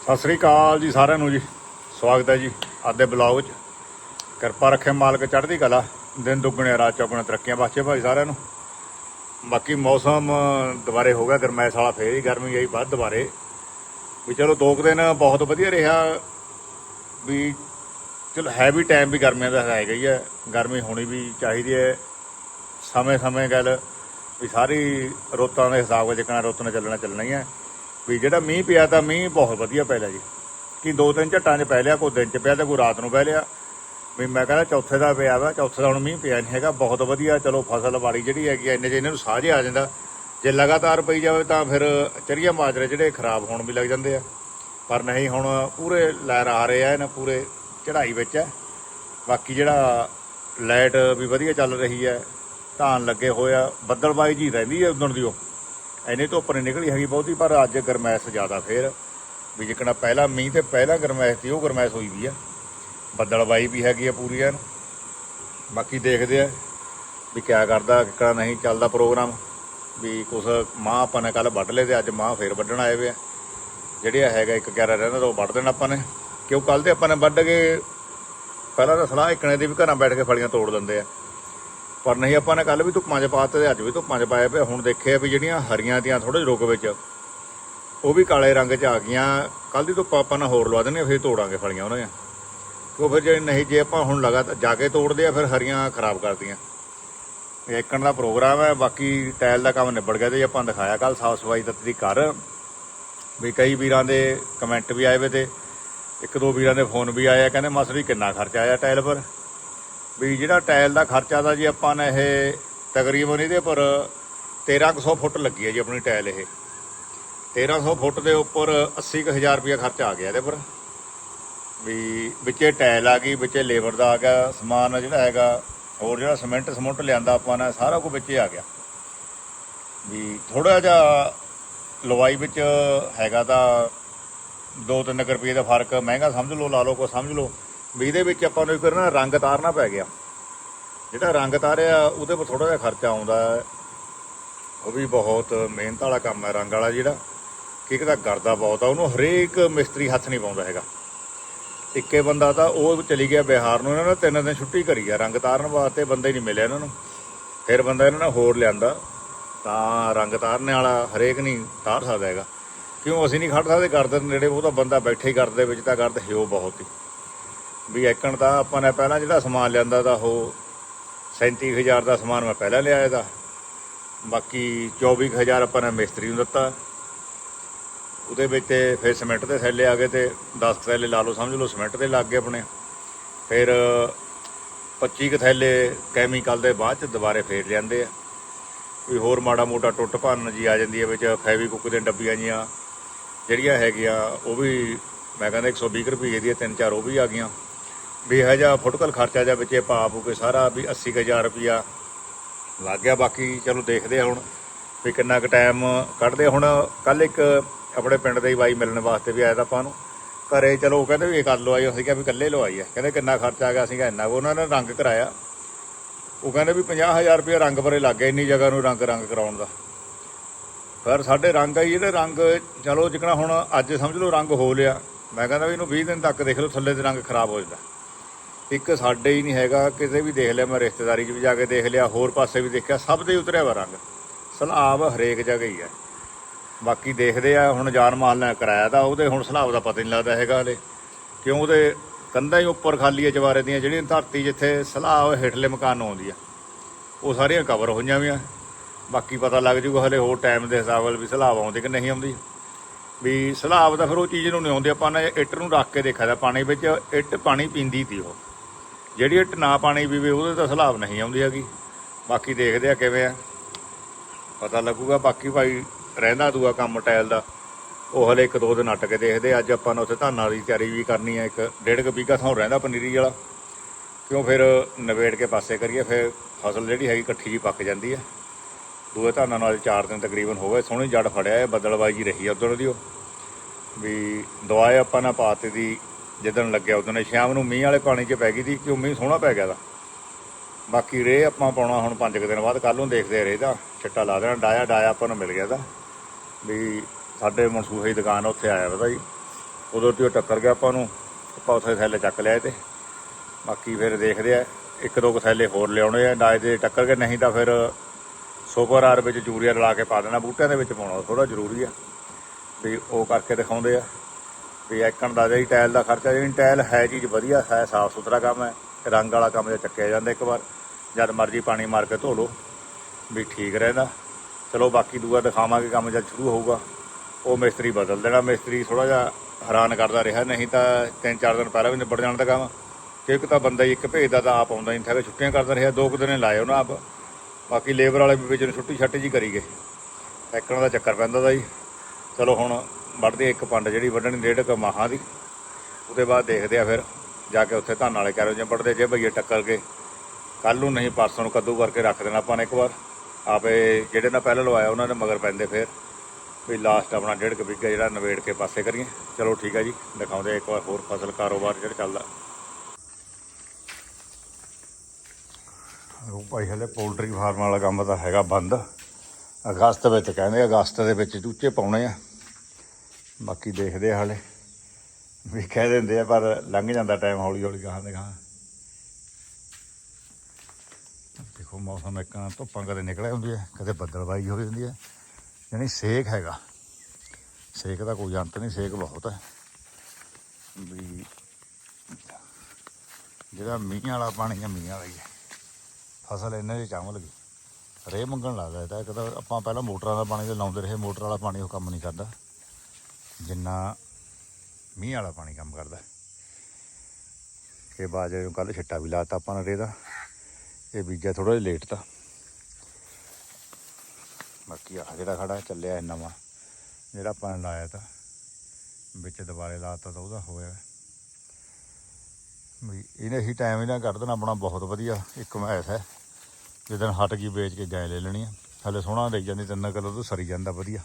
ਸਤਿ ਸ੍ਰੀ ਅਕਾਲ ਜੀ ਸਾਰਿਆਂ ਨੂੰ ਜੀ। ਸਵਾਗਤ ਹੈ ਜੀ ਅੱਜ ਦੇ ਬਲੌਗ 'ਚ। ਕਿਰਪਾ ਰੱਖੇ ਮਾਲਕ ਚੜ੍ਹਦੀ ਕਲਾ, ਦਿਨ ਦੁੱਗਣੇ, ਰਾਤ ਚੌਗਣੇ, ਤਰੱਕੀਆਂ ਬਾਛੇ ਭਾਈ ਸਾਰਿਆਂ ਨੂੰ। ਬਾਕੀ ਮੌਸਮ ਦੁਬਾਰੇ ਹੋ ਗਿਆ, ਗਰਮੈਸ਼ ਵਾਲਾ ਫੇਰ ਹੀ ਗਰਮੀ ਆਈ ਬਾਅਦ ਦੁਬਾਰੇ। ਵੀ ਚਲੋ ਦੋ ਕੁ ਦਿਨ ਬਹੁਤ ਵਧੀਆ ਰਿਹਾ। ਵੀ ਚਲੋ ਹੈ ਵੀ ਟਾਈਮ ਵੀ ਗਰਮੀਆਂ ਦਾ ਹੈਗਾ ਹੀ ਹੈ। ਗਰਮੀ ਹੋਣੀ ਵੀ ਚਾਹੀਦੀ ਹੈ। ਸਮੇਂ-ਸਮੇਂ ਗੱਲ ਵੀ ਸਾਰੀ ਰੁੱਤਾਂ ਦੇ ਹਿਸਾਬ ਨਾਲ ਜਿਕਣਾ ਰੁੱਤ ਨਾਲ ਚੱਲਣਾ ਚੱਲਣਾ ਹੀ ਹੈ। ਵੀ ਜਿਹੜਾ ਮੀਂਹ ਪਿਆ ਤਾਂ ਮੀਂਹ ਬਹੁਤ ਵਧੀਆ ਪੈ ਲਿਆ ਜੀ। ਕਿ ਦੋ ਤਿੰਨ ਝੱਟਾਂ 'ਚ ਪੈ ਲਿਆ ਕੋਈ ਦਿਨ 'ਚ ਪਿਆ ਤੇ ਕੋਈ ਰਾਤ ਨੂੰ ਪੈ ਲਿਆ। ਵੀ ਮੈਂ ਕਹਿੰਦਾ ਚੌਥੇ ਦਾ ਪਿਆ ਵਾ ਚੌਥੇ ਦਾ ਹੁਣ ਮੀਂਹ ਪਿਆ ਨਹੀਂ ਹੈਗਾ ਬਹੁਤ ਵਧੀਆ ਚਲੋ ਫਸਲ ਵਾੜੀ ਜਿਹੜੀ ਹੈਗੀ ਆ, ਇੰਨੇ 'ਚ ਇਹਨਾਂ ਨੂੰ ਸਾਝੇ ਆ ਜਾਂਦਾ। ਜੇ ਲਗਾਤਾਰ ਪਈ ਜਾਵੇ ਤਾਂ ਫਿਰ ਚਰੀਆ ਮਾਜਰੇ ਜਿਹੜੇ ਖਰਾਬ ਹੋਣ ਵੀ ਲੱਗ ਜਾਂਦੇ ਆ। ਪਰ ਨਹੀਂ ਹੁਣ ਪੂਰੇ ਲਹਿਰ ਆ ਰਹੇ ਆ ਇਹਨਾਂ ਪੂਰੇ ਚੜ੍ਹਾਈ ਵਿੱਚ ਹੈ ਬਾਕੀ ਜਿਹੜਾ ਲਾਈਟ ਵੀ ਵਧੀਆ ਚੱਲ ਰਹੀ ਹੈ ਧਾਨ ਲੱਗੇ ਹੋਇਆ ਬੱਦਲਬਾਈ ਜੀ ਰਹਿੰਦੀ ਹੈ ਉਦਣ ਦੀ ਉਹ। ਐਨੇ ਧੁੱਪ ਨਹੀਂ ਨਿਕਲੀ ਹੈਗੀ ਬਹੁਤੀ, ਪਰ ਅੱਜ ਗਰਮੈਸ਼ ਜ਼ਿਆਦਾ ਫੇਰ। ਵੀ ਜਿਕਣਾ ਪਹਿਲਾ ਮੀਂਹ ਤੇ ਪਹਿਲਾ ਗਰਮੈਸ਼ ਸੀ, ਉਹ ਗਰਮੈਸ਼ ਹੋਈ ਵੀ ਆ। ਬੱਦਲਬਾਈ ਵੀ ਹੈਗੀ ਆ ਪੂਰੀ ਐਨ ਬਾਕੀ ਦੇਖਦੇ ਆ ਵੀ ਕਿਆ ਕਰਦਾ ਕਿਹੜਾ ਨਹੀਂ ਚੱਲਦਾ ਪ੍ਰੋਗਰਾਮ। ਵੀ ਕੁਛ ਮਾਂ ਆਪਾਂ ਨੇ ਕੱਲ ਵੱਢ ਲਏ ਤੇ ਅੱਜ ਮਾਂ ਫੇਰ ਵੱਢਣ ਆਏ ਵੇ ਆ। ਜਿਹੜੇ ਹੈਗਾ ਇੱਕ ਗਿਆਰਾ ਰਹਿੰਦਾ ਤਾਂ ਉਹ ਵੱਢ ਦੇਣਾ ਆਪਾਂ ਨੇ। ਕਿਉਂ ਕੱਲ ਤੇ ਆਪਾਂ ਨੇ ਵੱਢ ਕੇ, ਪਹਿਲਾਂ ਤਾਂ ਸਲਾਹ ਇਕਣੇ ਦੀ ਵੀ ਘਰਾਂ ਬੈਠ ਕੇ ਫਲੀਆਂ ਤੋੜ ਦਿੰਦੇ ਆ। ਪਰ ਨਹੀਂ, ਆਪਾਂ ਨੇ ਕੱਲ ਵੀ ਧੁੱਪਾਂ 'ਚ ਪਾਤੇ ਤੇ ਅੱਜ ਵੀ ਧੁੱਪਾਂ 'ਚ ਪਾਇਆ ਪਿਆ ਹੁਣ ਦੇਖਿਆ ਵੀ ਜਿਹੜੀਆਂ ਹਰੀਆਂ ਦੀਆਂ ਥੋੜੇ ਰੁਕ ਵਿੱਚ, ਉਹ ਵੀ ਕਾਲੇ ਰੰਗ 'ਚ ਆ ਗਈਆਂ। ਕੱਲ ਦੀ ਧੁੱਪ ਆਪਾਂ ਨਾ ਹੋਰ ਲਵਾ ਦਿੰਦੇ ਆ, ਫਿਰ ਤੋੜਾਂਗੇ ਫਲੀਆਂ ਉਹਨਾਂ ਦੀਆਂ। ਕਿਉਂ ਫਿਰ ਜੇ ਨਹੀਂ, ਜੇ ਆਪਾਂ ਹੁਣ ਲਗਾਤਾਰ ਜਾ ਕੇ ਤੋੜਦੇ ਆ, ਫਿਰ ਹਰੀਆਂ ਖਰਾਬ ਕਰਦੀਆਂ। ਇਹ ਦਾ ਪ੍ਰੋਗਰਾਮ ਹੈ, ਬਾਕੀ ਟਾਇਲ ਦਾ ਕੰਮ ਨਿਬੜ ਗਿਆ ਤੇ ਆਪਾਂ ਦਿਖਾਇਆ ਕੱਲ ਸਾਫ਼ ਸਫ਼ਾਈ ਦਿੱਤੀ ਕਰ ਵੀ ਕਈ ਵੀਰਾਂ ਦੇ ਕਮੈਂਟ ਵੀ ਆਏ ਵੇ ਤੇ ਇੱਕ ਦੋ ਵੀਰਾਂ ਦੇ ਫੋਨ ਵੀ ਆਇਆ ਕਹਿੰਦੇ ਮਸਲੀ ਕਿੰਨਾ ਖਰਚਾ ਆਇਆ ਟਾਇਲ ਪਰ? ਵੀ ਜਿਹੜਾ ਟਾਇਲ ਦਾ ਖਰਚਾ ਦਾ ਜੀ ਆਪਾਂ ਨੇ ਇਹ ਤਕਰੀਬਨ ਇਹਦੇ ਪਰ 1300 ਫੁੱਟ ਲੱਗੀ ਹੈ ਜੀ ਆਪਣੀ ਟਾਇਲ ਇਹ। 1300 ਫੁੱਟ ਦੇ ਉੱਪਰ 80000 ਰੁਪਇਆ ਖਰਚਾ ਆ ਗਿਆ ਇਹਦੇ ਪਰ ਵੀ ਵਿੱਚੇ ਟਾਇਲ ਆ ਗਈ, ਵਿੱਚੇ ਲੇਬਰ ਦਾ ਆ ਗਿਆ, ਸਮਾਨ ਜਿਹੜਾ ਹੈਗਾ, ਹੋਰ ਜਿਹੜਾ ਸਿਮੈਂਟ ਸਮੁੰਟ ਲਿਆਂਦਾ ਆਪਾਂ ਨੇ, ਸਾਰਾ ਕੁਝ ਵਿੱਚੇ ਆ ਗਿਆ। ਵੀ ਥੋੜਾ ਜਿਹਾ ਲਵਾਈ ਵਿੱਚ ਹੈਗਾ ਤਾਂ 2-3 ਰੁਪਏ ਦਾ ਫ਼ਰਕ, ਮਹਿੰਗਾ ਸਮਝ ਲਓ, ਲਾ ਲਓ ਕੋ ਸਮਝ ਲਓ। ਵੀ ਇਹਦੇ ਵਿੱਚ ਆਪਾਂ ਨੂੰ ਇੱਕ ਨਾ ਰੰਗ ਤਾਰਨਾ ਪੈ ਗਿਆ। ਜਿਹੜਾ ਰੰਗ ਤਾਰਿਆ, ਉਹਦੇ ਪਰ ਥੋੜਾ ਜਿਹਾ ਖਰਚਾ ਆਉਂਦਾ ਉਹ ਵੀ ਬਹੁਤ ਮਿਹਨਤ ਵਾਲਾ ਕੰਮ ਹੈ, ਰੰਗ ਵਾਲਾ ਜਿਹੜਾ। ਕਿ ਇੱਕ ਤਾਂ ਕਰਦਾ ਬਹੁਤ ਆ, ਉਹਨੂੰ ਹਰੇਕ ਮਿਸਤਰੀ ਹੱਥ ਨਹੀਂ ਪਾਉਂਦਾ ਹੈਗਾ। ਇੱਕੇ ਬੰਦਾ ਤਾਂ ਉਹ ਚਲੀ ਗਿਆ ਬਿਹਾਰ ਨੂੰ, ਇਹਨਾਂ ਨੇ ਤਿੰਨ ਦਿਨ ਛੁੱਟੀ ਕਰੀ ਆ ਰੰਗ ਤਾਰਨ ਵਾਸਤੇ, ਬੰਦੇ ਨਹੀਂ ਮਿਲਿਆ ਇਹਨਾਂ ਨੂੰ। ਫਿਰ ਬੰਦਾ ਇਹਨਾਂ ਨੇ ਹੋਰ ਲਿਆਂਦਾ। ਤਾਂ ਰੰਗ ਤਾਰਨੇ ਵਾਲਾ ਹਰੇਕ ਨਹੀਂ ਤਾਰ ਸਕਦਾ ਹੈਗਾ। ਕਿਉਂ? ਅਸੀਂ ਨਹੀਂ ਖੜ ਸਕਦੇ ਕਰਦੇ ਨੇੜੇ, ਉਹ ਤਾਂ ਬੰਦਾ ਬੈਠੇ ਹੀ ਦੇ ਵਿੱਚ ਤਾਂ ਗਰਦ ਹਿਓ ਬਹੁਤ ਹੀ। ਵੀ ਐਕਣ ਤਾਂ ਆਪਾਂ ਨੇ ਪਹਿਲਾਂ ਜਿਹੜਾ ਸਮਾਨ ਲਿਆਂਦਾ ਤਾਂ ਉਹ 37000 ਦਾ ਸਮਾਨ ਮੈਂ ਪਹਿਲਾਂ ਲਿਆਇਆ ਦਾ ਬਾਕੀ 24000 ਆਪਾਂ ਨੇ ਮਿਸਤਰੀ ਨੂੰ ਦਿੱਤਾ। ਉਹਦੇ ਵਿੱਚ ਤੇ ਫਿਰ ਸਿਮੈਂਟ ਦੇ ਥੈਲੇ ਆ ਗਏ ਤੇ 10 ਥੈਲੇ ਲਾ ਲਓ, ਸਮਝ ਲਓ ਸਿਮੈਂਟ ਦੇ ਲੱਗ ਗਏ ਆਪਣੇ। ਫਿਰ 25 ਕੁ ਥੈਲੇ ਕੈਮੀਕਲ ਦੇ ਬਾਅਦ ਚ ਦੁਬਾਰੇ ਫੇਰ ਲਿਆਂਦੇ ਆ। ਵੀ ਹੋਰ ਮਾੜਾ ਮੋਟਾ ਟੁੱਟ ਭੰਨ ਜੀ ਆ ਜਾਂਦੀ ਹੈ ਵਿੱਚ ਫੈਵੀਕੁੱਕ ਦੀਆਂ ਡੱਬੀਆਂ ਜੀਆਂ। ਜਿਹੜੀਆਂ ਹੈਗੀਆਂ, ਉਹ ਵੀ ਮੈਂ ਕਹਿੰਦਾ 120 ਰੁਪਏ ਦੀਆਂ, ਤਿੰਨ ਚਾਰ ਉਹ ਵੀ ਆ ਗਈਆਂ। ਵੀ ਇਹ ਜਿਹਾ ਫੁੱਟਕਲ ਖਰਚਾ ਜਾਂ ਵਿੱਚੇ ਪਾ ਪੂ ਕੇ ਸਾਰਾ ਵੀ 80000 ਰੁਪਿਆ ਲੱਗ ਗਿਆ ਬਾਕੀ ਚਲੋ ਦੇਖਦੇ ਆ ਹੁਣ ਵੀ ਕਿੰਨਾ ਕੁ ਟਾਈਮ ਕੱਢਦੇ ਹੁਣ ਕੱਲ ਇੱਕ ਆਪਣੇ ਪਿੰਡ ਦੇ ਹੀ ਬਾਈ ਮਿਲਣ ਵਾਸਤੇ ਵੀ ਆਇਆ ਤਾਂ ਆਪਾਂ ਨੂੰ। ਘਰੇ ਚਲੋ ਉਹ ਕਹਿੰਦੇ ਵੀ ਇਹ ਕਰ ਲਓ ਆਈ ਅਸੀਂ ਕਿਹਾ ਵੀ ਇਕੱਲੇ ਲਵਾਈ ਆ। ਕਹਿੰਦੇ ਕਿੰਨਾ ਖਰਚਾ ਆ ਗਿਆ ਅਸੀਂ ਕਿਹਾ ਇੰਨਾ ਕੁ। ਉਹਨਾਂ ਨੇ ਰੰਗ ਕਰਾਇਆ। ਉਹ ਕਹਿੰਦੇ ਵੀ 50000 ਰੁਪਏ ਰੰਗ ਭਰੇ ਲੱਗ ਗਏ ਇੰਨੀ ਜਗ੍ਹਾ ਨੂੰ ਰੰਗ ਰੰਗ ਕਰਾਉਣ ਦਾ। ਫਿਰ ਸਾਡੇ ਰੰਗ ਆ ਜੀ, ਜਿਹੜੇ ਰੰਗ ਚਲੋ ਜਿਕਣਾ ਹੁਣ ਅੱਜ ਸਮਝ ਲਓ ਰੰਗ ਹੋ ਲਿਆ। ਮੈਂ ਕਹਿੰਦਾ ਵੀ ਇਹਨੂੰ 20 ਦਿਨ ਤੱਕ ਦੇਖ ਲਓ ਥੱਲੇ ਦੇ ਰੰਗ ਖਰਾਬ ਹੋ ਜਾਂਦਾ। ਇੱਕ ਸਾਡੇ ਹੀ ਨਹੀਂ ਹੈਗਾ, ਕਿਸੇ ਵੀ ਦੇਖ ਲਿਆ, ਮੈਂ ਰਿਸ਼ਤੇਦਾਰੀ 'ਚ ਵੀ ਜਾ ਕੇ ਦੇਖ ਲਿਆ, ਹੋਰ ਪਾਸੇ ਵੀ ਦੇਖਿਆ, ਸਭ ਦੇ ਉਤਰਿਆ ਵਾ ਰੰਗ। ਸਲਾਬ ਹਰੇਕ ਜਗ੍ਹਾ ਹੀ ਹੈ ਬਾਕੀ ਦੇਖਦੇ ਆ, ਹੁਣ ਜਾਨ ਮਾਲ ਨੇ ਕਰਾਇਆ ਤਾਂ ਉਹਦੇ, ਹੁਣ ਸਲਾਬ ਦਾ ਪਤਾ ਨਹੀਂ ਲੱਗਦਾ ਹੈਗਾ ਹਲੇ। ਕਿਉਂ ਉਹਦੇ ਕੰਧਾਂ ਹੀ ਉੱਪਰ ਖਾਲੀ ਹੈ ਜਵਾਰੇ ਦੀਆਂ, ਜਿਹੜੀਆਂ ਧਰਤੀ ਜਿੱਥੇ ਸਲਾਬ ਹੇਠਲੇ ਮਕਾਨ ਨੂੰ ਆਉਂਦੀ ਆ। ਉਹ ਸਾਰੀਆਂ ਕਵਰ ਹੋਈਆਂ ਵੀ ਆ ਬਾਕੀ ਪਤਾ ਲੱਗ ਜੂਗਾ ਹਲੇ ਹੋਰ ਟਾਈਮ ਦੇ ਹਿਸਾਬ ਨਾਲ ਵੀ ਸਲਾਬ ਆਉਂਦੀ ਕਿ ਨਹੀਂ ਆਉਂਦੀ। ਵੀ ਸਲਾਬ ਦਾ ਫਿਰ ਉਹ ਚੀਜ਼ ਨੂੰ ਨਹੀਂ ਆਉਂਦੀ, ਆਪਾਂ ਨੇ ਇੱਟ ਨੂੰ ਰੱਖ ਕੇ ਦੇਖਿਆ ਤਾਂ ਪਾਣੀ ਵਿੱਚ, ਇੱਟ ਪਾਣੀ ਪੀਂਦੀ ਤੀ ਉਹ। ਜਿਹੜੀ ਇੱਟ ਨਾ ਪਾਣੀ ਪੀਵੇ ਉਹਦੇ ਤਾਂ ਸਲਾਬ ਨਹੀਂ ਆਉਂਦੀ ਹੈਗੀ। ਬਾਕੀ ਦੇਖਦੇ ਆ ਕਿਵੇਂ ਆ। ਪਤਾ ਲੱਗੂਗਾ ਬਾਕੀ ਭਾਈ ਰਹਿੰਦਾ ਦੂਆ ਕੰਮ ਟਾਇਲ ਦਾ। ਉਹ ਹਲੇ ਇੱਕ ਦੋ ਦਿਨ ਅਟ ਕੇ ਦੇਖਦੇ ਅੱਜ ਆਪਾਂ ਨੇ ਉੱਥੇ ਧਾਨਾਂ ਦੀ ਤਿਆਰੀ ਵੀ ਕਰਨੀ ਹੈ ਇੱਕ ਡੇਢ ਕੁ ਵੀਘਾ ਥਾਂ ਰਹਿੰਦਾ ਪਨੀਰੀ ਵਾਲਾ। ਕਿਉਂ ਫਿਰ ਨਵੇੜ ਕੇ ਪਾਸੇ ਕਰੀਏ, ਫਿਰ ਫਸਲ ਜਿਹੜੀ ਹੈਗੀ ਇਕੱਠੀ ਜੀ ਪੱਕ ਜਾਂਦੀ ਹੈ ਦੂਏ ਧਾਨਾਂ ਨਾਲ 4 ਦਿਨ ਤਕਰੀਬਨ ਹੋ ਗਏ। ਸੋਹਣੀ ਜੜ ਫੜਿਆ ਹੈ ਬੱਦਲਬਾਜੀ ਰਹੀ ਆ ਉਦੋਂ ਦੀ ਉਹ। ਵੀ ਦਵਾਈ ਆਪਾਂ ਨੇ ਪਾਤੇ ਦੀ ਜਿੱਦਣ ਲੱਗਿਆ ਉਦੋਂ ਸ਼ਾਮ ਨੂੰ ਮੀਂਹ ਵਾਲੇ ਪਾਣੀ 'ਚ ਪੈ ਗਈ ਸੀ, ਕਿਉਂ ਮੀਂਹ ਸੋਹਣਾ ਪੈ ਗਿਆ ਦਾ ਬਾਕੀ ਰੇ ਆਪਾਂ ਪਾਉਣਾ ਹੁਣ 5 ਦਿਨ ਬਾਅਦ ਕੱਲ ਨੂੰ ਦੇਖਦੇ ਆ ਰੇ ਦਾ ਛਿੱਟਾ ਲਾ ਦੇਣਾ, ਡਾਇਆ ਡਾਇਆ ਆਪਾਂ ਨੂੰ ਮਿਲ ਗਿਆ ਦਾ ਵੀ ਸਾਡੇ ਮਨਸੂਹੇ ਦੀ ਦੁਕਾਨ ਉੱਥੇ ਆਇਆ ਪਤਾ ਜੀ। ਉਦੋਂ ਤੇ ਉਹ ਟੱਕਰ ਗਿਆ ਆਪਾਂ ਨੂੰ, ਆਪਾਂ ਉੱਥੇ ਥੈਲੇ ਚੱਕ ਲਿਆ ਤੇ। ਬਾਕੀ ਫਿਰ ਦੇਖਦੇ ਆ, ਇੱਕ ਦੋ ਕੁ ਥੈਲੇ ਹੋਰ ਲਿਆਉਣੇ ਆ, ਨਾ ਦੇ ਟੱਕਰ ਕੇ ਨਹੀਂ ਤਾਂ ਫਿਰ ਸੁਪਰ ਆਰ ਵਿੱਚ ਯੂਰੀਆ ਰਲਾ ਕੇ ਪਾ ਦੇਣਾ, ਬੂਟਿਆਂ ਦੇ ਵਿੱਚ ਪਾਉਣਾ ਥੋੜਾ ਜ਼ਰੂਰੀ ਆ। ਵੀ ਉਹ ਕਰਕੇ ਦਿਖਾਉਂਦੇ ਆ। ਵੀ ਐਕਣ ਦਾ ਜਿਹੜੀ ਟਾਇਲ ਦਾ ਖਰਚਾ, ਜਿਹੜੀ ਟਾਇਲ ਹੈ ਚੀਜ਼ ਵਧੀਆ, ਹੈ ਸਾਫ਼ ਸੁਥਰਾ ਕੰਮ ਹੈ, ਰੰਗ ਵਾਲਾ ਕੰਮ ਜੇ ਚੱਕਿਆ ਜਾਂਦਾ ਇੱਕ ਵਾਰ, ਜਦ ਮਰਜ਼ੀ ਪਾਣੀ ਮਾਰ ਕੇ ਧੋ ਲਓ, ਵੀ ਠੀਕ ਰਹਿੰਦਾ। ਚਲੋ ਬਾਕੀ ਦੂਆ ਦਿਖਾਵਾਂਗੇ ਕੰਮ ਜਦ ਸ਼ੁਰੂ ਹੋਊਗਾ, ਉਹ ਮਿਸਤਰੀ ਬਦਲ ਦੇਣਾ, ਮਿਸਤਰੀ ਥੋੜਾ ਜਿਹਾ ਹੈਰਾਨ ਕਰਦਾ ਰਿਹਾ, ਨਹੀਂ ਤਾਂ ਤਿੰਨ ਚਾਰ ਦਿਨ ਪਹਿਲਾਂ ਵੀ ਨਿਬੜ ਜਾਣ ਦਾ ਕੰਮ। ਕਿਉਂਕਿ ਤਾਂ ਬੰਦਾ ਇੱਕ ਭੇਜਦਾ ਤਾਂ ਆਪ ਆਉਂਦਾ ਨਹੀਂ ਥਾ ਛੁੱਟੀਆਂ ਕਰਦਾ ਰਿਹਾ, ਦੋ ਕੁ ਦਿਨ ਲਾਏ ਉਹਨਾਂ ਆਪ। ਬਾਕੀ ਲੇਬਰ ਵਾਲੇ ਵੀ ਵਿੱਚ ਨੂੰ ਛੁੱਟੀ ਛੱਟੀ ਜੀ ਕਰੀ ਗਏ ਐਕਣ ਦਾ ਚੱਕਰ ਪੈਂਦਾ ਦਾ ਜੀ। ਚਲੋ ਹੁਣ ਵੱਢਦੇ ਇੱਕ ਪੰਡ ਜਿਹੜੀ ਵੱਢਣੀ ਡੇਢ ਕੁ ਮਾਹਾਂ ਦੀ। ਉਹਦੇ ਬਾਅਦ ਦੇਖਦੇ ਆ ਫਿਰ, ਜਾ ਕੇ ਉੱਥੇ ਧਾਨ ਵਾਲੇ ਕਰੋ ਜੇ ਵੱਢਦੇ ਜੇ ਭਈਏ ਟੱਕਰ ਕੇ। ਕੱਲ ਨੂੰ ਨਹੀਂ, ਪਰਸੋਂ ਨੂੰ ਕੱਦੂ ਕਰਕੇ ਰੱਖ ਦੇਣਾ ਆਪਾਂ ਨੇ ਇੱਕ ਵਾਰ। ਆਪੇ ਜਿਹੜੇ ਨਾਲ ਪਹਿਲਾਂ ਲਵਾਇਆ, ਉਹਨਾਂ ਦੇ ਮਗਰ ਪੈਂਦੇ ਫਿਰ। ਵੀ ਲਾਸਟ ਆਪਣਾ ਡੇਢ ਕੁ ਵਿਗਾ ਜਿਹੜਾ ਨਵੇੜ ਕੇ ਪਾਸੇ ਕਰੀਏ। ਚਲੋ ਠੀਕ ਆ ਜੀ, ਦਿਖਾਉਂਦੇ ਇੱਕ ਵਾਰ ਹੋਰ ਫਸਲ ਕਾਰੋਬਾਰ ਜਿਹੜਾ ਚੱਲਦਾ। ਉਹ ਭਾਈ ਹਲੇ ਪੋਲਟਰੀ ਫਾਰਮ ਵਾਲਾ ਕੰਮ ਤਾਂ ਹੈਗਾ ਬੰਦ। ਅਗਸਤ ਵਿੱਚ ਕਹਿੰਦੇ, ਅਗਸਤ ਦੇ ਵਿੱਚ ਚੂਚੇ ਪਾਉਣੇ ਆ। ਬਾਕੀ ਦੇਖਦੇ ਆ ਹਲੇ। ਵੀ ਕਹਿ ਦਿੰਦੇ ਆ, ਪਰ ਲੰਘ ਜਾਂਦਾ ਟਾਈਮ ਹੌਲੀ ਹੌਲੀ ਗਾਹਾਂ ਦੇ ਗਾਹਾਂ। ਦੇਖੋ, ਮੌਸਮ ਇੱਕ ਧੁੱਪਾਂ ਕਦੇ ਨਿਕਲੇ ਹੁੰਦੀ ਹੈ, ਕਦੇ ਬੱਦਲਬਾਈ ਹੋ ਜਾਂਦੀ ਹੈ। ਯਾਨੀ ਸੇਕ ਹੈਗਾ। ਸੇਕ ਦਾ ਕੋਈ ਅੰਤ ਨਹੀਂ, ਸੇਕ ਬਹੁਤ ਹੈ। ਵੀ ਜਿਹੜਾ ਮੀਂਹ ਵਾਲਾ ਪਾਣੀ ਹੈ, ਮੀਂਹ ਵਾਲਾ ਹੀ ਹੈ। ਫਸਲ ਇਹਨਾਂ ਦੀ ਚਾਵਲ ਗਈ। ਰੇ ਮੰਗਣ ਲੱਗਦਾ ਤਾਂ ਇੱਕ ਤਾਂ ਆਪਾਂ ਪਹਿਲਾਂ ਮੋਟਰਾਂ ਦਾ ਪਾਣੀ ਤੇ ਲਾਉਂਦੇ ਰਹੇ, ਮੋਟਰ ਵਾਲਾ ਪਾਣੀ ਉਹ ਕੰਮ ਨਹੀਂ ਕਰਦਾ। ਜਿੰਨਾ ਮੀਂਹ ਵਾਲਾ ਪਾਣੀ ਕੰਮ ਕਰਦਾ। ਇਹ ਬਾਅਦ ਜਦੋਂ ਕੱਲ ਛਿੱਟਾ ਵੀ ਲਾਤਾ ਆਪਾਂ ਨੇ ਰੇ ਦਾ। ਇਹ ਬੀਜਾ ਥੋੜਾ ਜਿਹਾ ਲੇਟ ਤਾਂ। ਬਾਕੀ ਆ ਜਿਹੜਾ ਖੜਾ ਚੱਲਿਆ ਇਹ ਨਵਾਂ, ਜਿਹੜਾ ਆਪਾਂ ਨੇ ਲਾਇਆ ਤਾਂ, ਵਿੱਚ ਦੁਬਾਰੇ ਲਾਤਾ ਤਾਂ ਉਹਦਾ ਹੋਇਆ। ਵੀ ਇਹਨੇ ਹੀ ਟਾਈਮ ਇਹਨਾਂ ਕੱਢ ਦੇਣਾ, ਆਪਣਾ ਬਹੁਤ ਵਧੀਆ ਇੱਕ ਮੈਸ ਹੈ। ਜਦੋਂ ਹਟ ਗਈ, ਵੇਚ ਕੇ ਗਾਇ ਲੈ ਲੈਣੀ ਆ। ਹਲੇ ਸੋਹਣਾ ਦੇਈ ਜਾਂਦੀ, ਤਿੰਨ ਕਿਲੋ ਤੋਂ ਸਰੀ ਜਾਂਦਾ ਵਧੀਆ।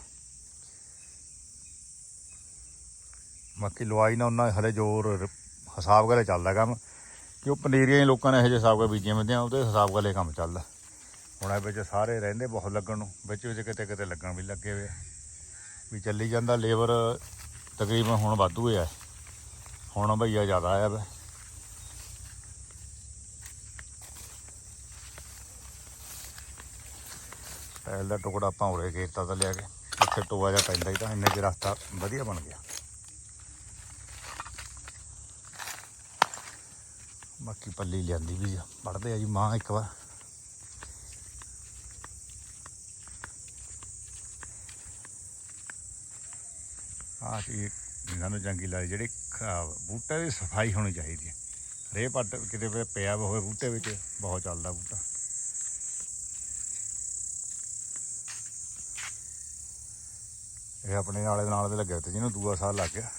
ਬਾਕੀ ਲਵਾਈ ਨਾ ਉਹਨਾਂ ਹਲੇ ਜੋਰ ਹਿਸਾਬ ਕਰੇ ਚੱਲਦਾ ਕੰਮ। ਕਿ ਉਹ ਪਨੀਰੀਆਂ ਹੀ ਲੋਕਾਂ ਨੇ ਇਹੋ ਜਿਹੇ ਹਿਸਾਬ ਕਰ ਬੀਜੀਆਂ ਹੁੰਦੀਆਂ, ਉਹਦੇ ਹਿਸਾਬ ਕਰੇ ਕੰਮ ਚੱਲਦਾ। ਹੁਣ ਇਹ ਵਿੱਚ ਸਾਰੇ ਰਹਿੰਦੇ ਬਹੁਤ ਲੱਗਣ ਨੂੰ, ਵਿੱਚ ਵਿੱਚ ਕਿਤੇ ਕਿਤੇ ਲੱਗਣ ਵੀ ਲੱਗੇ ਹੋਏ ਵੀ ਚੱਲੀ ਜਾਂਦਾ ਲੇਬਰ ਤਕਰੀਬਨ ਹੁਣ ਵਾਧੂ ਹੈ ਹੁਣ ਭਈਆ ਜ਼ਿਆਦਾ ਆਇਆ ਵਾ। ਟਾਇਲ ਦਾ ਟੁਕੜਾ ਆਪਾਂ ਉਰੇ ਕੀਤਾ ਤਾਂ ਲਿਆ ਕੇ, ਇੱਥੇ ਟੋਆ ਜਿਹਾ ਪੈਂਦਾ ਹੀ ਤਾਂ ਇੰਨੇ ਚ ਰਸਤਾ ਵਧੀਆ ਬਣ ਗਿਆ। ਬਾਕੀ ਪੱਲੀ ਲਿਆਂਦੀ ਵੀ ਆ ਪੜਦੇ ਆ ਜੀ ਮਾਂ ਇੱਕ ਵਾਰ। ਆਹ ਚੀਜ਼ ਇਹਨਾਂ ਨੂੰ ਚੰਗੀ ਲੱਗਦੀ, ਜਿਹੜੀ ਖਾ- ਬੂਟੇ ਦੀ ਸਫ਼ਾਈ ਹੋਣੀ ਚਾਹੀਦੀ ਹੈ ਰੇ ਪੱਟ ਕਿਤੇ ਪਿਆ ਹੋਵੇ ਬੂਟੇ ਵਿੱਚ, ਬਹੁਤ ਚੱਲਦਾ ਬੂਟਾ। ਇਹ ਆਪਣੇ ਨਾਲੇ ਦੇ ਨਾਲ ਦੇ ਲੱਗਿਆ ਤੇ ਜਿਹਨੂੰ ਦੂਆ ਸਾਲ ਲੱਗ ਗਿਆ।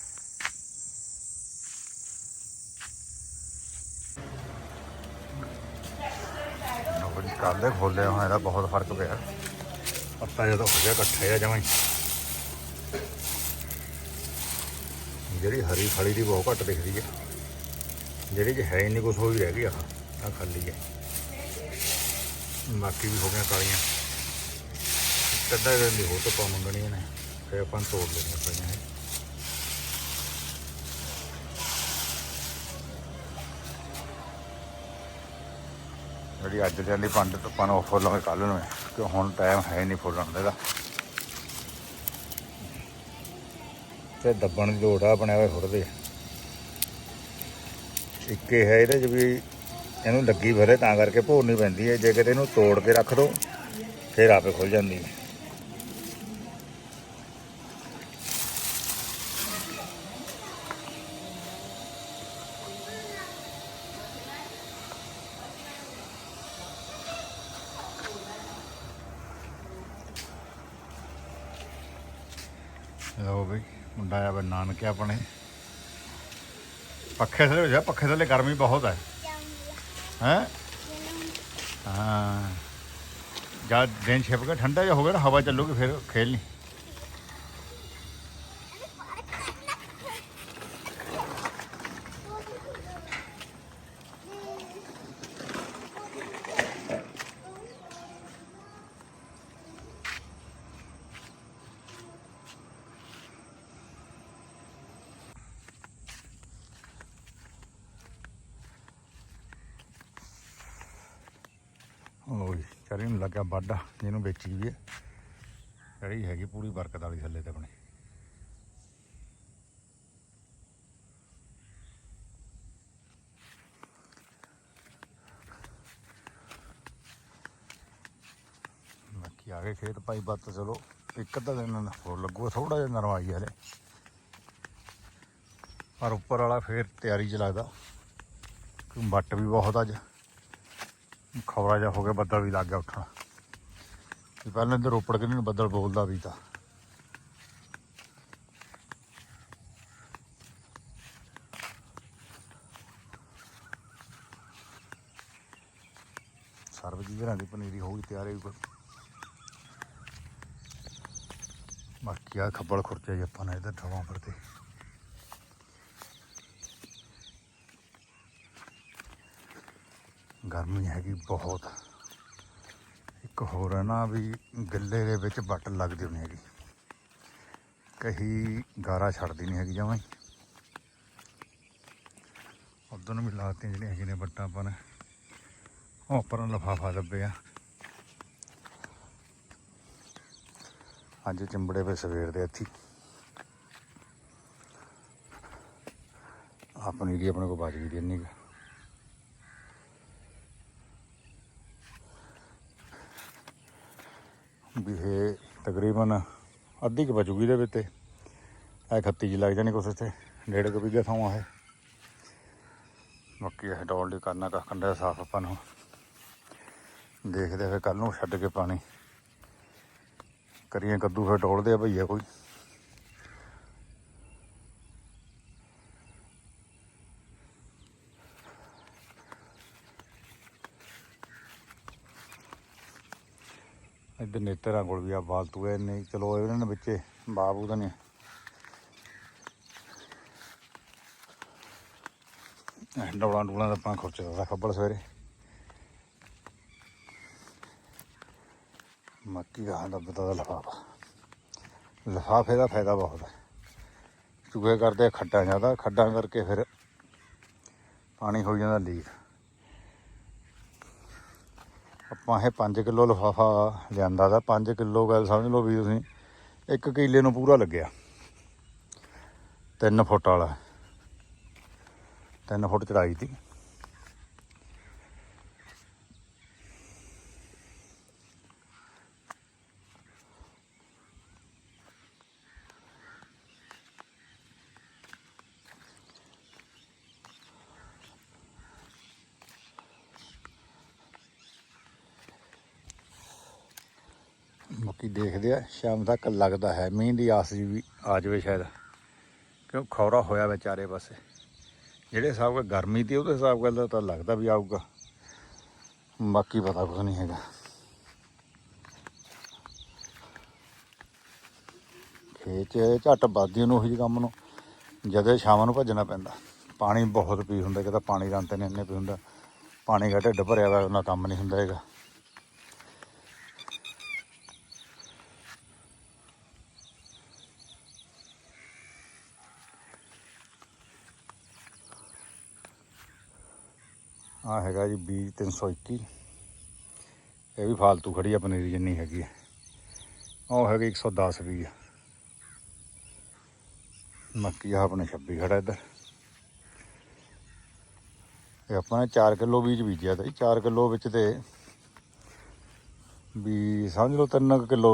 ਕੱਲ ਕਾਲੇ ਖੋਲੇ ਹੋਏ ਇਹਦਾ ਬਹੁਤ ਫ਼ਰਕ ਪਿਆ। ਪੱਤਾ ਜਦੋਂ ਹੋ ਗਿਆ ਇਕੱਠਾ ਜਿਹਾ ਜਮਾਂ ਹੀ। ਜਿਹੜੀ ਹਰੀ ਫਲੀ ਦੀ ਬਹੁਤ ਘੱਟ ਦਿਖਦੀ ਹੈ ਜਿਹੜੀ ਜੇ ਹੈ ਹੀ ਨਹੀਂ ਕੁਛ ਹੋਈ ਰਹਿ ਗਈ ਆਹ ਆਹ ਖਾਲੀ ਹੈ ਬਾਕੀ ਵੀ ਹੋ ਗਈਆਂ ਕਾਲੀਆਂ। ਕੱਦਾ ਦਿਨ ਦੀ ਹੋਰ ਧੁੱਪਾਂ ਮੰਗਣੀਆਂ ਨੇ, ਫਿਰ ਆਪਾਂ ਨੂੰ ਤੋੜ ਲੈਣੀਆਂ ਪਈਆਂ ਇਹ ਜਿਹੜੀ ਅੱਜ ਜਾਂਦੀ ਪੰਡ ਧੁੱਪਾਂ ਨੂੰ ਫੁੱਲਾਂਗੇ ਕੱਲ ਨੂੰ ਕਿ ਹੁਣ ਟਾਈਮ ਹੈ ਨਹੀਂ ਫੁੱਲਣ ਦਾ ਇਹਦਾ ਤੇ ਦੱਬਣ ਦੀ ਲੋੜ ਆ ਬਣਿਆ ਹੋਇਆ ਫੁੱਟਦੇ ਇੱਕ ਹੈ ਇਹਦੇ 'ਚ ਵੀ ਇਹਨੂੰ ਲੱਗੀ ਫਿਰੇ, ਤਾਂ ਕਰਕੇ ਭੋਰਨੀ ਪੈਂਦੀ ਹੈ। ਜੇ ਕਿਤੇ ਇਹਨੂੰ ਤੋੜ ਕੇ ਰੱਖ ਦੋ, ਫਿਰ ਆਪੇ ਖੁੱਲ ਜਾਂਦੀ ਹੈ ਲਓ ਬਈ ਮੁੰਡਾ ਆ ਬਈ ਨਾਨਕੇ ਆਪਣੇ? ਪੱਖੇ ਥੱਲੇ ਹੋ ਜਾ, ਪੱਖੇ ਥੱਲੇ ਗਰਮੀ ਬਹੁਤ ਹੈ ਹੈ? ਹਾਂ। ਜਦ ਦਿਨ ਛਿਪ ਕੇ ਠੰਡਾ ਜਿਹਾ ਹੋਵੇ ਨਾ, ਹਵਾ ਚੱਲੂਗੀ ਫਿਰ ਖੇਲ ਨਹੀਂ ਓਏ ਚਰੀ ਵਾਢਾ ਜਿਹਨੂੰ ਵੇਚੀ ਵੀ ਹੈ ਜਿਹੜੀ ਹੈਗੀ ਪੂਰੀ ਬਰਕਤ ਵਾਲੀ ਥੱਲੇ ਤੇ ਆਪਣੀ। ਬਾਕੀ ਆ ਗਏ ਖੇਤ ਭਾਈ ਬੱਤ ਚਲੋ, ਇੱਕ ਅੱਧਾ ਦਿਨ ਹੋਰ ਲੱਗੂਗਾ ਥੋੜਾ ਜਿਹਾ ਨਰਮ ਆਈ ਹਲੇ। ਪਰ ਉੱਪਰ ਵਾਲਾ ਫੇਰ ਤਿਆਰੀ ਚ ਲੱਗਦਾ। ਕਿਉਂ ਵੱਟ ਵੀ ਬਹੁਤ ਅੱਜ। ਖਵਰਾ ਜਾ ਹੋ ਗਿਆ, ਬੱਦਲ ਵੀ ਲੱਗ ਗਿਆ ਉੱਠਣਾ। ਤੇ ਪਹਿਲਾਂ ਇੱਧਰ ਰੋਪੜ ਕਿੰਨੇ ਬੱਦਲ ਬੋਲਦਾ ਵੀ ਤਾਂ। ਸਰਬਜੀਤ ਘਰਾਂ ਦੀ ਪਨੀਰੀ ਹੋ ਗਈ ਤਿਆਰ ਹੈ ਬਾਕੀ ਆ ਖੱਬਲ ਖੁਰਚੇ ਜੀ ਆਪਾਂ ਨੇ ਇੱਧਰ ਠਵਾਂ ਪਰ ਗਰਮੀ ਹੈਗੀ ਬਹੁਤ। ਇੱਕ ਹੋਰ ਹੈ ਨਾ ਵੀ ਗੱਲੇ ਦੇ ਵਿੱਚ ਵੱਟ ਲੱਗਦੀ ਹੁੰਦੀ ਹੈਗੀ। ਕਹੀ ਗਾਰਾ ਛੱਡਦੀ ਨਹੀਂ ਹੈਗੀ ਜਮਾਂ ਹੀ। ਉਦੋਂ ਨੂੰ ਵੀ ਲਾਤੀਆਂ ਜਿਹੜੀਆਂ ਹੈਗੀਆਂ ਨੇ ਵੱਟਾਂ ਪਰ ਨੇ, ਉਹ ਉੱਪਰ ਲਫਾਫਾ ਆ। ਅੱਜ ਚਿੰਬੜੇ ਪਏ ਸਵੇਰ ਦੇ ਇੱਥੇ। ਆਪਣੀ ਦੀ ਆਪਣੇ ਕੋਲ ਬਚ ਗਈ ਦੀ ਇੰਨੀ ਕੁ। ਵੀ ਇਹ ਤਕਰੀਬਨ ਅੱਧੀ ਕੁ ਬਚੂਗੀ ਦੇ ਵਿੱਚ ਤੇ। ਇਹ ਖੱਤੀ ਜੀ ਲੱਗ ਜਾਣੀ ਕੁਛ ਇੱਥੇ। ਡੇਢ ਕੁ ਵਿਗਾ ਥਾਂ ਹੈ ਬਾਕੀ ਇਹ ਡੋਲ ਦੀ ਕਰਨਾ ਕਾ ਕੰਡਾ ਸਾਫ਼ ਆਪਾਂ ਨੂੰ। ਦੇਖਦੇ ਫਿਰ ਕੱਲ ਨੂੰ ਛੱਡ ਕੇ ਪਾਣੀ। ਕਰੀਏ ਕੱਦੂ ਫਿਰ ਡੋਲਦੇ ਆ ਭਈਆ ਕੋਈ। ਇੱਧਰ ਨੇਤਰਾਂ ਕੋਲ ਵੀ ਆ, ਫਾਲਤੂ ਐ ਨਹੀਂ ਚਲੋ ਇਹਨਾਂ ਦੇ ਵਿੱਚੇ ਬਾਬੂ ਦਾ ਨੇ। ਡੌਲਾਂ ਡੂਲਾਂ ਦਾ ਆਪਾਂ ਖਰਚ ਦਾ ਖੱਬਲ ਸਵੇਰੇ। ਮੱਕੀ ਦਾ ਦਾ ਬਤਾ ਦਾ ਲਫਾਫਾ। ਲਫਾਫੇ ਦਾ ਫਾਇਦਾ ਬਹੁਤ ਹੈ ਚੂਹੇ ਕਰਦੇ ਖੱਡਾਂ ਜ਼ਿਆਦਾ, ਖੱਡਾਂ ਕਰਕੇ ਫਿਰ ਪਾਣੀ ਹੋ ਜਾਂਦਾ ਲੀਕ। ਆਪਾਂ ਇਹ 5 ਕਿਲੋ ਲਫਾਫਾ ਲਿਆਂਦਾ ਦਾ 5 ਕਿਲੋ ਗੱਲ ਸਮਝ ਲਓ ਵੀ ਤੁਸੀਂ, ਇੱਕ ਕਿਲੇ ਨੂੰ ਪੂਰਾ ਲੱਗਿਆ। 3 ਫੁੱਟ ਵਾਲਾ। 3 ਫੁੱਟ ਚੜਾਈ ਤੀ ਬਾਕੀ ਦੇਖਦੇ ਆ ਸ਼ਾਮ ਤੱਕ ਲੱਗਦਾ ਹੈ। ਮੀਂਹ ਦੀ ਆਸ ਜੀ ਵੀ ਆ ਜਾਵੇ ਸ਼ਾਇਦ। ਕਿਉਂ? ਖੌਰਾ ਹੋਇਆ ਵਿਚਾਰੇ ਪਾਸੇ। ਜਿਹੜੇ ਹਿਸਾਬ ਨਾਲ ਗਰਮੀ ਤੇ ਉਹਦੇ ਹਿਸਾਬ ਨਾਲ ਤਾਂ ਲੱਗਦਾ ਵੀ ਆਊਗਾ। ਬਾਕੀ ਪਤਾ ਕੁਝ ਨਹੀਂ ਹੈਗਾ। ਖੇਤ ਝੱਟ ਵੱਧਦੀ ਉਹਨੂੰ ਉਹੀ ਜਿਹੇ ਕੰਮ ਨੂੰ। ਜਦੇ ਸ਼ਾਮ ਨੂੰ ਭੱਜਣਾ ਪੈਂਦਾ। ਪਾਣੀ ਬਹੁਤ ਪੀ ਹੁੰਦਾ ਕਿਤਾ ਪਾਣੀ ਰੰਤੇ ਨੇ ਇੰਨੇ ਪੀ ਹੁੰਦਾ। ਪਾਣੀ ਦਾ ਢਿੱਡ ਭਰਿਆ ਹੋਇਆ ਉਹਨਾਂ ਕੰਮ ਨਹੀਂ ਹੁੰਦਾ ਹੈਗਾ। ਆ ਹੈਗਾ ਜੀ ਬੀਜ 321 ਇਹ ਵੀ ਫਾਲਤੂ ਖੜੀ ਆ, ਪਨੀਰੀ ਜਿੰਨੀ ਹੈਗੀ ਹੈ ਉਹ ਹੈਗੀ 110 ਬੀਜ। ਮੱਕੀ ਆ ਆਪਣੇ 26 ਖੜਾ ਇੱਧਰ। ਇਹ ਆਪਾਂ ਨੇ 4 ਕਿਲੋ ਬੀਜ ਬੀਜਿਆ ਤੇ 4 ਕਿਲੋ ਵਿੱਚ ਤੇ ਵੀ ਸਮਝ ਲਓ 3 ਕਿਲੋ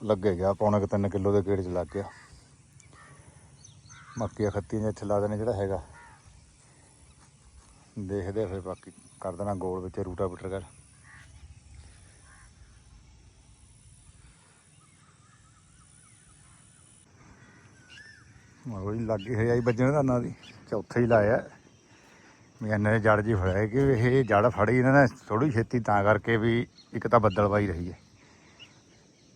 ਲੱਗੇ ਗਿਆ, ਪੌਣੇ ਕੁ 3 ਕਿਲੋ ਦੇ ਗੇੜ ਚ ਲੱਗ ਗਿਆ। ਮੱਕੀ ਖੱਤੀਆਂ ਨੇ ਇੱਥੇ ਲਾ ਦੇਣੇ ਜਿਹੜਾ ਹੈਗਾ। ਦੇਖਦੇ ਆ ਫਿਰ ਬਾਕੀ ਕਰ ਦੇਣਾ ਗੋਲ ਵਿੱਚ ਰੂਟਾ ਬਿਟਰ ਕਰ। ਉਹੀ ਲੱਗੀ ਹੋਈ ਆਈ ਵੱਜਣ ਦਾ ਨਾ ਦੀ, ਚੌਥੇ ਹੀ ਲਾਇਆ। ਵੀ ਇਹਨਾਂ ਦੇ ਜੜ ਜੀ ਹੋਇਆ ਕਿ ਇਹ ਜੜ ਫੜੀ ਇਹਨਾਂ ਨੇ ਥੋੜੀ ਛੇਤੀ, ਤਾਂ ਕਰਕੇ ਵੀ ਇੱਕ ਤਾਂ ਬੱਦਲਬਾਈ ਰਹੀ ਹੈ।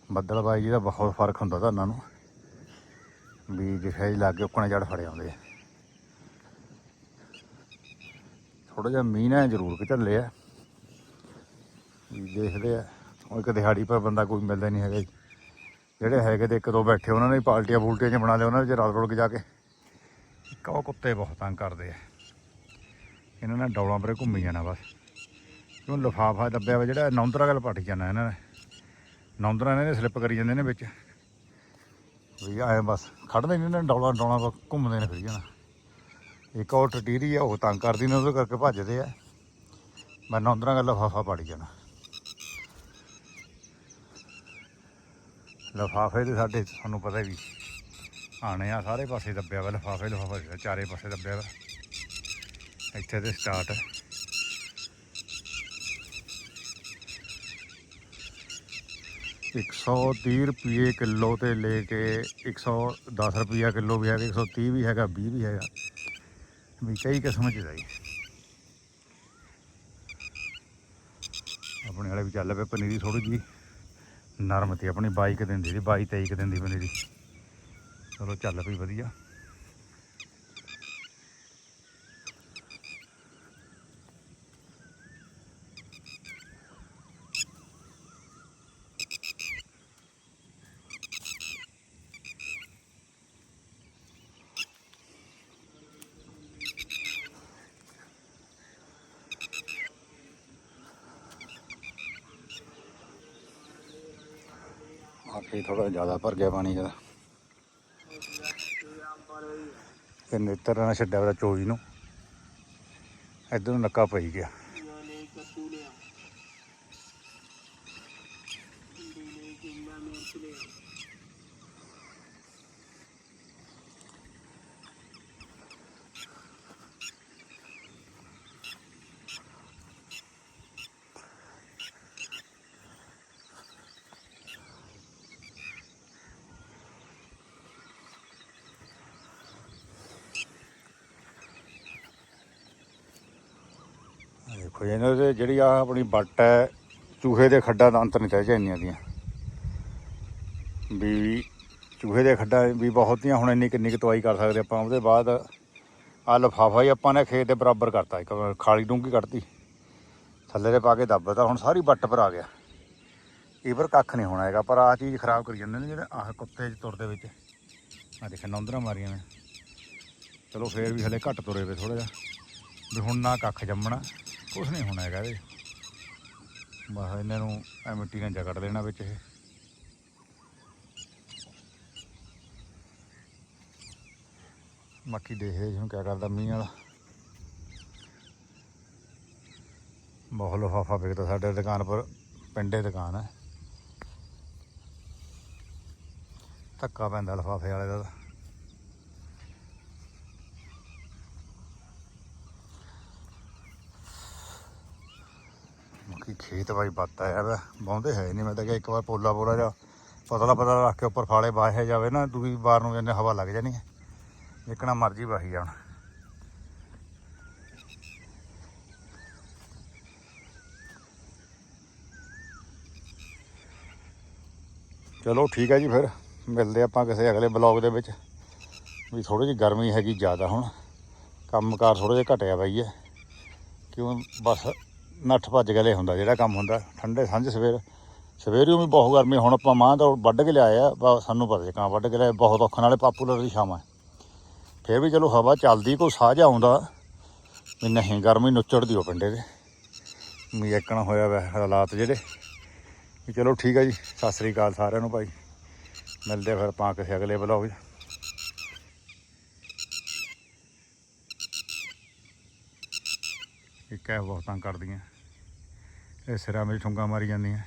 ਬੱਦਲਬਾਈ ਦਾ ਬਹੁਤ ਫ਼ਰਕ ਹੁੰਦਾ ਧਾਨਾਂ ਨੂੰ। ਵੀ ਜਿਵੇਂ ਲਾਗੇ ਉੱਕਣੇ ਜੜ ਫੜੇ ਆਉਂਦੇ ਆ। ਥੋੜਾ ਜਿਹਾ ਮੀਂਹ ਨੇ ਜ਼ਰੂਰ ਕਿ ਝੱਲੇ ਆ। ਵੀ ਦੇਖਦੇ ਆ। ਉਹ ਇੱਕ ਦਿਹਾੜੀ ਪਰ ਬੰਦਾ ਕੋਈ ਮਿਲਦਾ ਨਹੀਂ ਹੈਗਾ ਜੀ। ਜਿਹੜੇ ਹੈਗੇ ਤੇ ਇੱਕ ਦੋ ਬੈਠੇ, ਉਹਨਾਂ ਨੇ ਪਾਲਟੀਆਂ ਪੂਲਟੀਆਂ ਚ ਬਣਾ ਲਿਆ, ਉਹਨਾਂ ਵਿੱਚ ਰਲ ਰੁਲ ਕੇ ਜਾ ਕੇ। ਇੱਕ ਉਹ ਕੁੱਤੇ ਬਹੁਤ ਤੰਗ ਕਰਦੇ ਆ। ਇਹਨਾਂ ਨੇ ਡੌਲਾਂ ਪਰੇ ਘੁੰਮੀ ਜਾਣਾ ਬਸ। ਕਿਉਂ ਲਫਾਫਾ ਦੱਬਿਆ ਵਾ, ਜਿਹੜਾ ਨੌਂਦਰਾ ਗੱਲ ਪੱਟ ਜਾਣਾ ਇਹਨਾਂ ਨੇ। ਨੌਂਦਰਾ ਨੇ ਸਲਿੱਪ ਕਰੀ ਜਾਂਦੇ ਨੇ ਵਿੱਚ। ਵੀ ਆਏ ਬਸ ਖੜਦੇ ਨਹੀਂ ਨੇ ਡੌਲਾ ਡੌਲਾ ਵਾ ਘੁੰਮਦੇ ਨੇ ਫਿਰ ਜਾਣਾ। ਇੱਕ ਉਹ ਟਟੀਰੀ ਆ, ਉਹ ਤੰਗ ਕਰਦੀ ਨੇ, ਉਹਦੇ ਕਰਕੇ ਭੱਜਦੇ ਆ। ਮੈਂ ਨੌਂਦਰਾ ਗੱਲ ਲਫਾਫਾ ਪੜ ਜਾਣਾ। ਲਫਾਫੇ ਦੇ ਸਾਡੇ, ਤੁਹਾਨੂੰ ਪਤਾ ਵੀ, ਆਣੇ ਆ ਸਾਰੇ ਪਾਸੇ ਦੱਬਿਆ ਵਾ, ਲਫਾਫੇ, ਲਫਾਫਾ ਚਾਰੇ ਪਾਸੇ ਦੱਬਿਆ ਵਾ। ਇੱਥੇ ਤੇ ਸਟਾਰਟ ਹੈ ਇੱਕ ਸੌ ਤੀਹ ਰੁਪਏ ਕਿਲੋ ਤੇ ਲੈ ਕੇ 110 ਰੁਪਿਆ ਕਿਲੋ ਵੀ ਹੈਗਾ 130 ਵੀ ਹੈਗਾ, ਵੀਹ ਵੀ ਹੈਗਾ। ਵੀ ਕਈ ਕਿਸਮ ਚ ਦਾ ਜੀ ਆਪਣੇ ਵਾਲੇ ਵੀ ਚੱਲ ਪਏ ਪਨੀਰੀ ਥੋੜੀ ਜੀ ਨਰਮ ਤੇ ਆਪਣੀ 22 ਕੁ ਦਿਨ ਦੀ 22 23 ਕੁ ਦਿਨ ਦੀ ਪਨੀਰੀ। ਚਲੋ ਚੱਲ ਪਈ ਵਧੀਆ। ਆਪੇ ਥੋੜਾ ਜ਼ਿਆਦਾ ਭਰ ਗਿਆ ਪਾਣੀ ਜਦਾ ਤੇ ਨੇਤਰ ਨਾਲ ਛੱਡਿਆ ਉਹਦਾ ਚੋਈ ਨੂੰ। ਇੱਧਰ ਨੱਕਾ ਪਈ ਗਿਆ ਆਹ ਦੇਖੋ ਜੀ, ਇਹਨਾਂ ਦੇ ਜਿਹੜੀ ਆ ਆਪਣੀ ਬੱਟ ਹੈ ਚੂਹੇ ਦੇ ਖੱਡਾਂ ਦਾ ਅੰਤ ਨਹੀਂ ਤਹਿ ਇੰਨੀਆਂ ਦੀਆਂ। ਵੀ ਚੂਹੇ ਦੇ ਖੱਡਾਂ ਵੀ ਬਹੁਤੀਆਂ ਹੁਣ ਇੰਨੀ ਕਿੰਨੀ ਕੁ ਤਵਾਈ ਕਰ ਸਕਦੇ ਆਪਾਂ ਉਹਦੇ ਬਾਅਦ ਆ ਲਫਾਫਾ ਹੀ ਆਪਾਂ ਨੇ ਖੇਤ ਦੇ ਬਰਾਬਰ ਕਰਤਾ ਇੱਕ ਖਾਲੀ ਡੂੰਗੀ ਕੱਢਤੀ। ਥੱਲੇ ਦੇ ਪਾ ਕੇ ਦੱਬਤਾ ਹੁਣ ਸਾਰੀ ਬੱਟ ਪਰ ਆ ਗਿਆ। ਇਹ ਪਰ ਕੱਖ ਨਹੀਂ ਹੋਣਾ ਹੈਗਾ ਪਰ ਆਹ ਚੀਜ਼ ਖਰਾਬ ਕਰੀ ਜਾਂਦੇ ਨੇ ਜਿਹੜੇ ਆਹ ਕੁੱਤੇ ਚ ਤੁਰਦੇ ਵਿੱਚ। ਆ ਦੇਖ ਨੌਂਦਰਾਂ ਮਾਰੀਆਂ ਨੇ। ਚਲੋ ਫੇਰ ਵੀ ਹਲੇ ਘੱਟ ਤੁਰੇ ਵੇ ਥੋੜਾ ਜਿਹਾ ਵੀ ਹੁਣ ਨਾ ਕੱਖ ਜੰਮਣਾ। ਕੁਛ ਨਹੀਂ ਹੋਣਾ ਹੈਗਾ ਇਹਦੇ ਬਸ ਇਹਨਾਂ ਨੂੰ ਐ ਮਿੱਟੀ ਨਾਲ ਜਕੜ ਲੈਣਾ ਵਿੱਚ ਇਹ। ਬਾਕੀ ਦੇਖਦੇ ਹੁਣ ਕਿਆ ਕਰਦਾ ਮੀਂਹ ਵਾਲਾ। ਬਹੁਤ ਲਫਾਫਾ ਵਿਕਦਾ ਸਾਡੇ ਦੁਕਾਨ ਪਰ, ਪਿੰਡੇ ਦੁਕਾਨ ਹੈ। ਧੱਕਾ ਪੈਂਦਾ ਲਫਾਫੇ ਵਾਲੇ ਦਾ ਤਾਂ। ਬਾਕੀ ਖੇਤ ਬਾਈ ਬੱਤ ਆਇਆ ਵਾ ਬਾਉਂਦੇ ਹੈ ਨਹੀਂ ਮੈਂ ਤਾਂ ਕਿਹਾ ਇੱਕ ਵਾਰ ਪੋਲਾ ਪੋਲਾ ਜਾ ਪਤਲਾ ਪਤਲਾ ਰੱਖ ਕੇ ਉੱਪਰ ਫਾਲੇ ਵਾਹਿਆ ਜਾਵੇ ਨਾ, ਦੂਜੀ ਵਾਰ ਨੂੰ ਇਹਨੇ ਹਵਾ ਲੱਗ ਜਾਣੀ ਹੈ। ਜਿੱਕਣਾ ਮਰਜ਼ੀ ਵਾਹੀ ਜਾਣ ਚਲੋ ਠੀਕ ਹੈ ਜੀ ਫਿਰ, ਮਿਲਦੇ ਆਪਾਂ ਕਿਸੇ ਅਗਲੇ ਬਲੌਗ ਦੇ ਵਿੱਚ। ਵੀ ਥੋੜੀ ਜਿਹੀ ਗਰਮੀ ਹੈਗੀ ਜ਼ਿਆਦਾ ਹੁਣ। ਕੰਮਕਾਰ ਥੋੜਾ ਜਿਹਾ ਘਟਿਆ ਬਾਈ ਹੈ। ਕਿਉਂ ਬਸ ਨੱਠ ਭੱਜ ਗਲੇ ਹੁੰਦਾ, ਜਿਹੜਾ ਕੰਮ ਹੁੰਦਾ, ਠੰਡੇ ਸਾਂਝ ਸਵੇਰ। ਸਵੇਰੇ ਵੀ ਬਹੁਤ ਗਰਮੀ, ਹੁਣ ਆਪਾਂ ਮਾਂ ਤਾਂ ਵੱਢ ਕੇ ਲਿਆਏ ਆ, ਬਸ ਸਾਨੂੰ ਪਤਾ ਜੀ ਕਾਂ ਵੱਢ ਕੇ ਲਿਆਏ, ਬਹੁਤ ਔਖਾ, ਨਾਲੇ ਪਾਪੂਲਰ ਦੀ ਛਾਵਾਂ ਫਿਰ ਵੀ ਚਲੋ ਹਵਾ ਚੱਲਦੀ, ਕੋਈ ਸਾਹ ਜਿਹਾ ਆਉਂਦਾ ਵੀ ਨਹੀਂ, ਗਰਮੀ ਨੁੱਚੜਦੀ ਉਹ ਪਿੰਡੇ ਦੇ। ਵੀ ਇੱਕਣਾ ਹੋਇਆ ਵੈ ਹਾਲਾਤ ਜਿਹੜੇ। ਵੀ ਚਲੋ ਠੀਕ ਹੈ ਜੀ, ਸਤਿ ਸ੍ਰੀ ਅਕਾਲ ਸਾਰਿਆਂ ਨੂੰ ਭਾਈ। ਮਿਲਦੇ ਫਿਰ ਆਪਾਂ ਕਿਸੇ ਅਗਲੇ ਬਲੌਗ 'ਚ। ਇੱਕ ਹੈ ਬਹੁਤ ਤੰਗ ਕਰਦੀਆਂ। ਇਹ ਸਿਰਾਂ ਵਿੱਚ ਠੁੰਗਾ ਮਾਰੀ ਜਾਂਦੀਆਂ।